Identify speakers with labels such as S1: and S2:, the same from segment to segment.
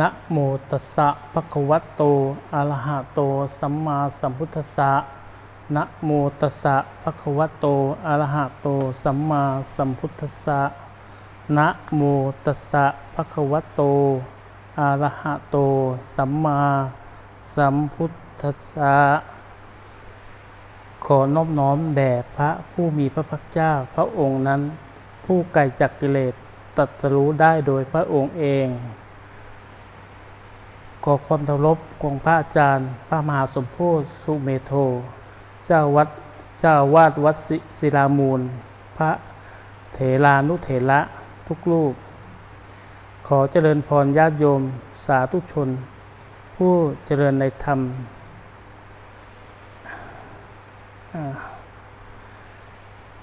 S1: นะโมตัสสะภะคะวะโต อะระหะโต สัมมาสัมพุทธัสสะนะโมตัสสะภะคะวะโต อะระหะโต สัมมาสัมพุทธัสสะนะโมตัสสะภะคะวะโต อะระหะโต สัมมาสัมพุทธัสสะขอนอบน้อมแด่พระผู้มีพระภาคเจ้าพระองค์นั้น ผู้ไกลจากกิเลสตรัสรู้ได้โดยพระองค์เอง ขอความเคารพองพระอาจารย์ พระมหาสมโพธิสุเมโท เจ้าวัดเจ้าวาดวัดศิศิลามูล พระเถรานุเถระทุกรูป ขอเจริญพรญาติโยมสาธุชน ผู้เจริญในธรรมอา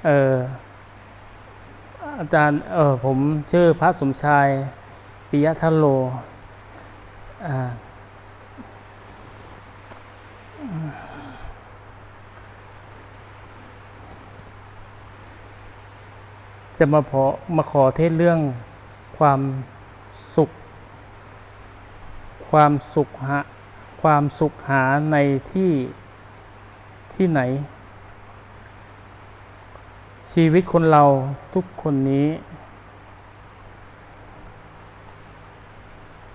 S1: เอออาจารย์เออผมชื่อพระสมชายปิยทัลโล จะมาขอมาขอเทศเรื่องความสุข ความสุขหาความสุขหาในที่ที่ไหน ชีวิตคนเราทุกคนนี้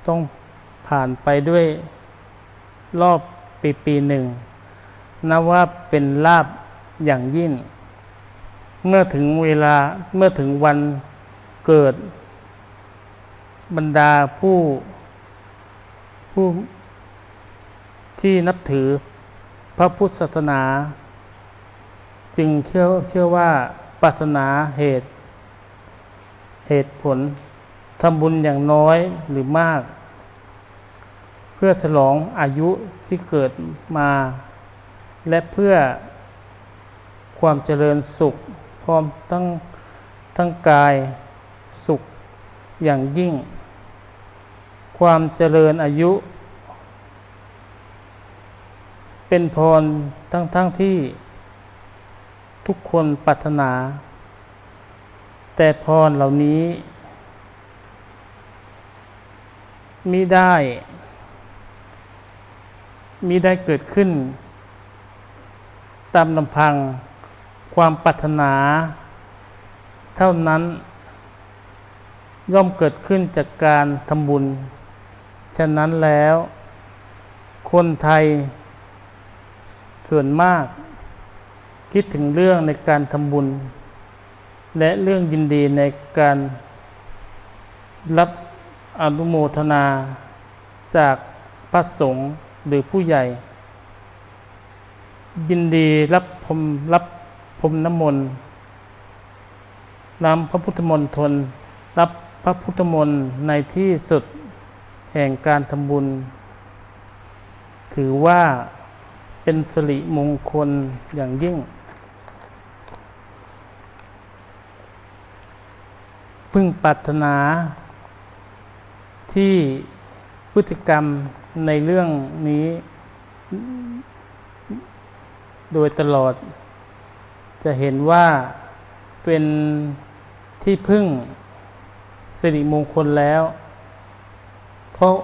S1: ต้อง ผ่านไปด้วยรอบปีปีหนึ่งนับว่าเป็นลาบอย่างยิ่ง เมื่อถึงเวลาเมื่อถึงวันเกิด บรรดาผู้ผู้ที่นับถือพระพุทธศาสนา จึงเชื่อเชื่อว่าปรารถนาเหตุ เหตุผลทำบุญอย่างน้อยหรือมาก เพื่อฉลองอายุที่เกิดมา และเพื่อความเจริญสุข พร้อมทั้งทั้งกายสุขอย่างยิ่ง ความเจริญอายุ เป็นพรทั้งทั้งที่ทุกคนปรารถนา แต่พรเหล่านี้มิได้ มิได้เกิดขึ้น ตามลำพังความปรารถนา เท่านั้น ย่อมเกิดขึ้นจากการทำบุญ ฉะนั้นแล้ว คนไทย ส่วนมาก คิดถึงเรื่องในการทำบุญ และเรื่องยินดีในการรับอนุโมทนาจากพระสงฆ์ หรือผู้ใหญ่ ยินดีรับพรมรับพรมน้ำมนต์น้ำพระพุทธมนต์ทน รับพระพุทธมนต์ในที่สุดแห่งการทำบุญ ถือว่าเป็นสิริมงคลอย่างยิ่ง พึ่งปรารถนาที่พฤติกรรม ในเรื่องนี้ โดยตลอด จะเห็นว่าเป็นที่พึ่งสิริมงคลแล้ว เพราะ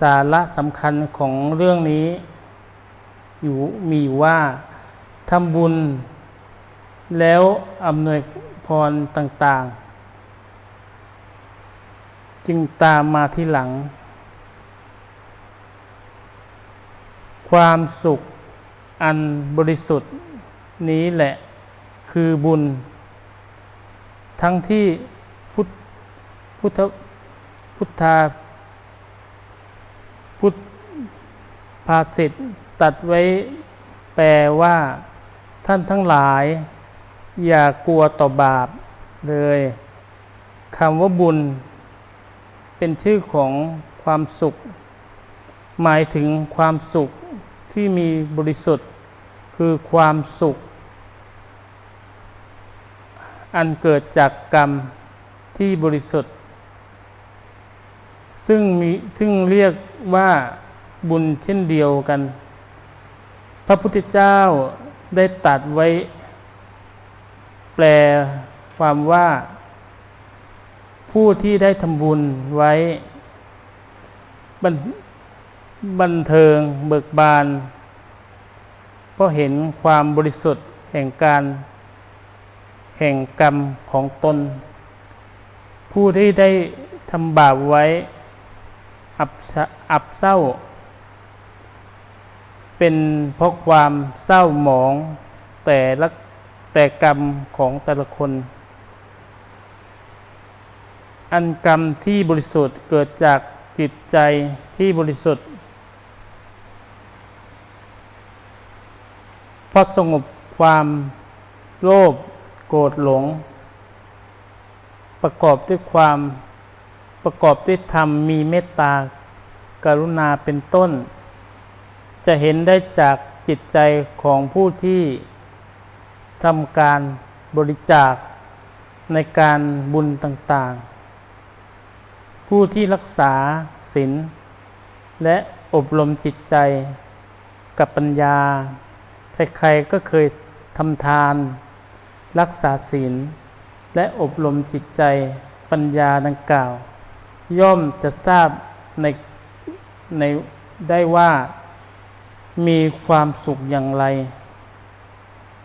S1: สาระสำคัญของเรื่องนี้ อยู่มีอยู่ว่าทำบุญ แล้วอำนวยพรต่าง ๆ จึงตามมาที่หลัง ความสุขอันบริสุทธิ์นี้แหละคือบุญ ทั้งที่พุทธพุทธพุทธาพุทธภาษิตตัดไว้แปลว่า ท่านทั้งหลาย อย่ากลัวต่อบาปเลยคำว่าบุญ เป็นชื่อของความสุข หมายถึงความสุข ที่มีบริสุทธิ์ คือความสุข อันเกิดจากกรรมที่บริสุทธิ์ ซึ่งมีซึ่งเรียกว่าบุญเช่นเดียวกัน พระพุทธเจ้าได้ตัดไว้ แปลความว่า ผู้ที่ได้ทำบุญไว้บัน บันเทิงเบิกบาน เพราะเห็นความบริสุทธิ์แห่งการ แห่งกรรมของตน ผู้ที่ได้ทำบาปไว้ อับอับเศร้า เป็นเพราะความเศร้าหมองแต่ละแต่กรรมของแต่ละคน อันกรรมที่บริสุทธิ์เกิดจากจิตใจที่บริสุทธิ์ พราะสงบความโลภโกรธหลง ประกอบด้วยความประกอบด้วยธรรมมีเมตตากรุณาเป็นต้น จะเห็นได้จากจิตใจของผู้ที่ทำการบริจาคในการบุญต่างๆ ผู้ที่รักษาศีลและอบรมจิตใจกับปัญญา ใครๆก็เคยทำทาน รักษาศีล และอบรมจิตใจปัญญาดังกล่าว ย่อมจะทราบในในได้ว่ามีความสุขอย่างไร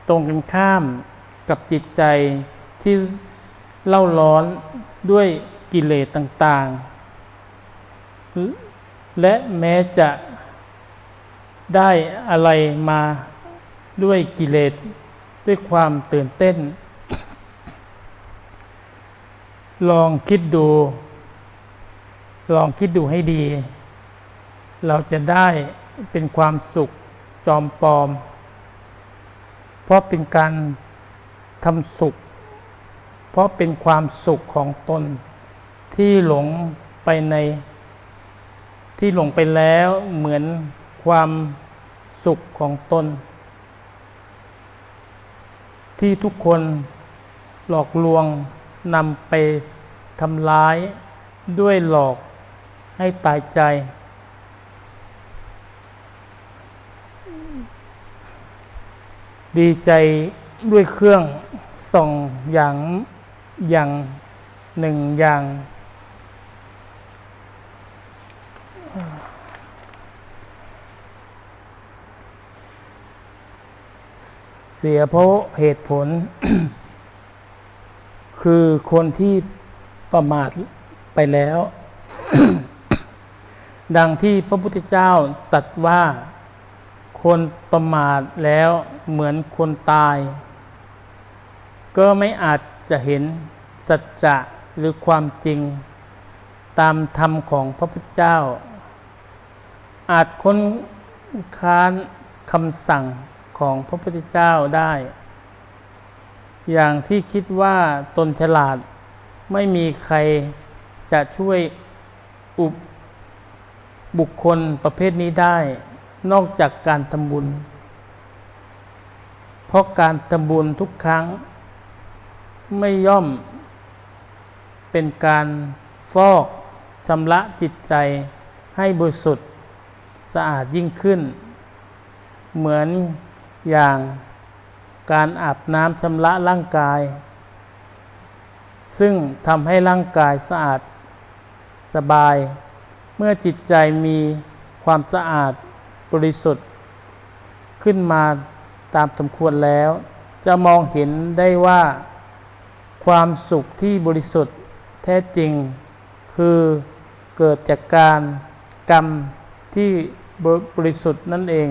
S1: ตรงกันข้ามกับจิตใจที่เล่าร้อนด้วยกิเลสต่างๆ และแม้จะได้อะไรมา ด้วยกิเลสด้วยความตื่นเต้น ลองคิดดู ลองคิดดูให้ดี เราจะได้เป็นความสุขจอมปลอม เพราะเป็นการทำสุข เพราะเป็นความสุขของตน ที่หลงไปใน ที่หลงไปแล้วเหมือนความสุขของตน ที่ทุกคนหลอกลวงนำไปทำร้ายด้วยหลอกให้ตายใจ ดีใจด้วยเครื่องส่องอย่างอย่างหนึ่งอย่าง เสียเพราะเหตุผล คือคนที่ประมาทไปแล้ว ดังที่พระพุทธเจ้าตรัสว่า คนประมาทแล้วเหมือนคนตาย ก็ไม่อาจจะเห็นสัจจะหรือความจริง ตามธรรมของพระพุทธเจ้า อาจค้นค้านคำสั่ง ของพระพุทธเจ้าได้ อย่างที่คิดว่าตนฉลาดไม่มีใครจะช่วยอุบบุคคลประเภทนี้ได้ นอกจากการทำบุญ เพราะการทำบุญทุกครั้ง ไม่ย่อม เป็นการฟอกชำระจิตใจให้บริสุทธิ์สะอาดยิ่งขึ้น เหมือน อย่างการอาบน้ำชำระร่างกาย ซึ่งทำให้ร่างกายสะอาดสบาย เมื่อจิตใจมีความสะอาดบริสุทธิ์ ขึ้นมาตามสมควรแล้ว จะมองเห็นได้ว่า ความสุขที่บริสุทธิ์แท้จริง คือเกิดจากการกรรมที่บริสุทธิ์นั่นเอง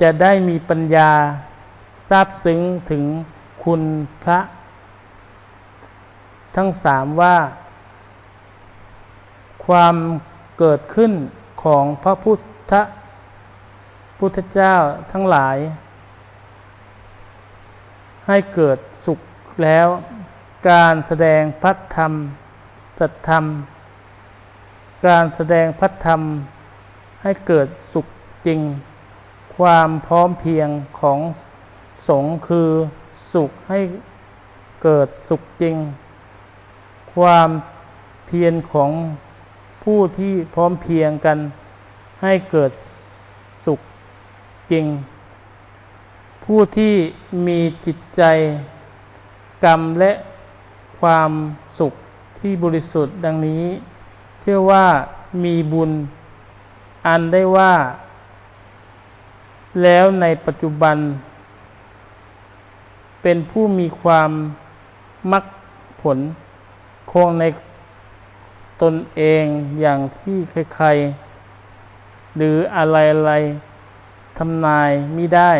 S1: จะได้มีปัญญาทราบซึ้งถึงคุณพระ ทั้งสามว่า ความเกิดขึ้นของพระพุทธพุทธเจ้าทั้งหลาย ให้เกิดสุขแล้ว การแสดงพัฒธรรมจัดธรรม การแสดงพัฒธรรมให้เกิดสุขจริง ความพร้อมเพียงของสงฆ์คือสุขให้เกิดสุขจริง ความเพียรของผู้ที่พร้อมเพียงกันให้เกิดสุขจริง ผู้ที่มีจิตใจกรรมและความสุขที่บริสุทธิ์ดังนี้ เชื่อว่ามีบุญอันได้ว่า แล้วในปัจจุบัน เป็นผู้มีความมักผลคงในตนเองอย่างที่ใครๆ หรืออะไรๆทำนายมิได้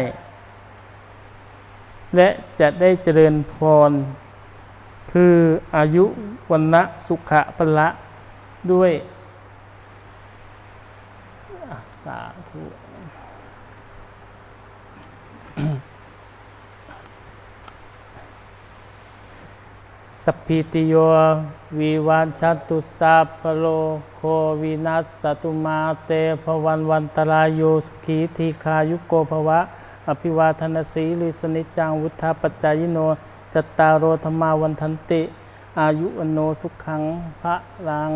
S1: และจะได้เจริญพร คืออายุวันนะสุขะพละด้วยสาธุ สพิติโยวิวันชัตุสัพพโลโควินัสสตุมาเตภวันวันตรายโยสุขีทีคายุโกภวะ อภิวาทนาสีลิสนิจังวุธาปัจจายโนจตารโอธรรมาวันทันติ อายุอโนสุขังพระลัง